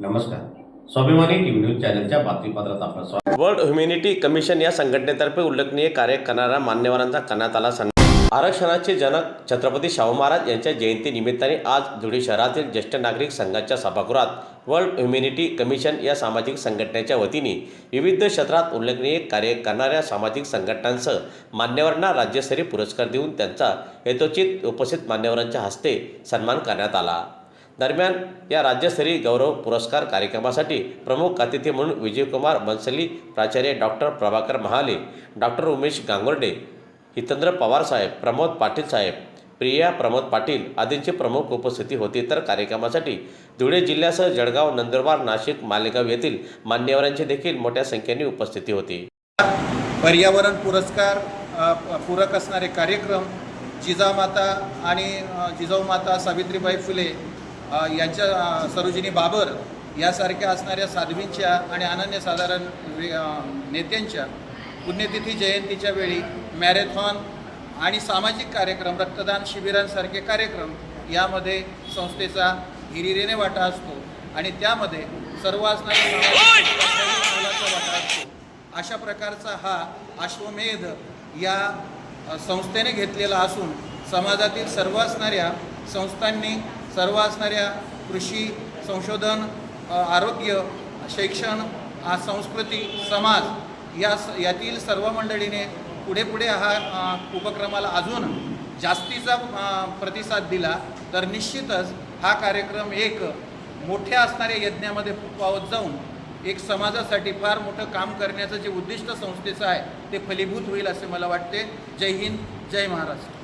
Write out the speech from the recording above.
नमस्कार. स्वाभिमानी TV news चॅनलच्या बातमीपत्रात आपलं स्वागत. वर्ल्ड ह्युमॅनिटी कमिशन या संघटनेतर्फे उल्लेखनीय कार्य करणाऱ्या मान्यवरांचा करण्यात आला सन्मान. आरक्षणाचे जनक छत्रपती शाहू महाराज यांच्या जयंती निमित्ताने आज धुळे शहरातील ज्येष्ठ नागरिक संघाच्या सभागृहात वर्ल्ड ह्युमॅनिटी कमिशन या सामाजिक संघटनेच्या वतीने विविध क्षेत्रात उल्लेखनीय कार्य करणाऱ्या सामाजिक संघटनांसह मान्यवरांना राज्यस्तरीय पुरस्कार देऊन त्यांचा यथोचित उपस्थित मान्यवरांच्या हस्ते सन्मान करण्यात आला. दरम्यान या राज्यस्तरीय गौरव पुरस्कार कार्यक्रमासाठी प्रमुख अतिथी म्हणून विजयकुमार बनसली प्राचार्य डॉक्टर प्रभाकर महाले डॉक्टर उमेश गांगुर्डे हितेंद्र पवार साहेब प्रमोद पाटील साहेब प्रिया प्रमोद पाटील आदींची प्रमुख उपस्थिती होती. तर कार्यक्रमासाठी धुळे जिल्ह्यासह जळगाव नंदुरबार नाशिक मालेगाव येथील मान्यवरांची देखील मोठ्या संख्येने उपस्थिती होती. पर्यावरण पुरस्कार पूरक असणारे कार्यक्रम जिजामाता आणि जिजाऊ माता सावित्रीबाई फुले यांच्या सरोजिनी बाबर यासारख्या असणाऱ्या साध्वींच्या आणि अनन्यसाधारण नेत्यांच्या पुण्यतिथी जयंतीच्या वेळी मॅरेथॉन आणि सामाजिक कार्यक्रम रक्तदान शिबिरांसारखे कार्यक्रम यामध्ये संस्थेचा हिरिरीने वाटा असतो आणि त्यामध्ये सर्व असणाऱ्या वाटा असतो. अशा प्रकारचा हा अश्वमेध या संस्थेने घेतलेला असून समाजातील सर्व असणाऱ्या संस्थांनी सर्व असणाऱ्या कृषी संशोधन आरोग्य शिक्षण संस्कृती समाज या स- यातील सर्व मंडळीने पुढे पुढे हा उपक्रमाला अजून जास्तीचा प्रतिसाद दिला तर निश्चितच हा कार्यक्रम एक मोठ्या असणाऱ्या यज्ञामध्ये पावत जाऊन एक समाजासाठी फार मोठं काम करण्याचं जे उद्दिष्ट संस्थेचं आहे ते फलीभूत होईल असे मला वाटते. जय हिंद जय महाराष्ट्र.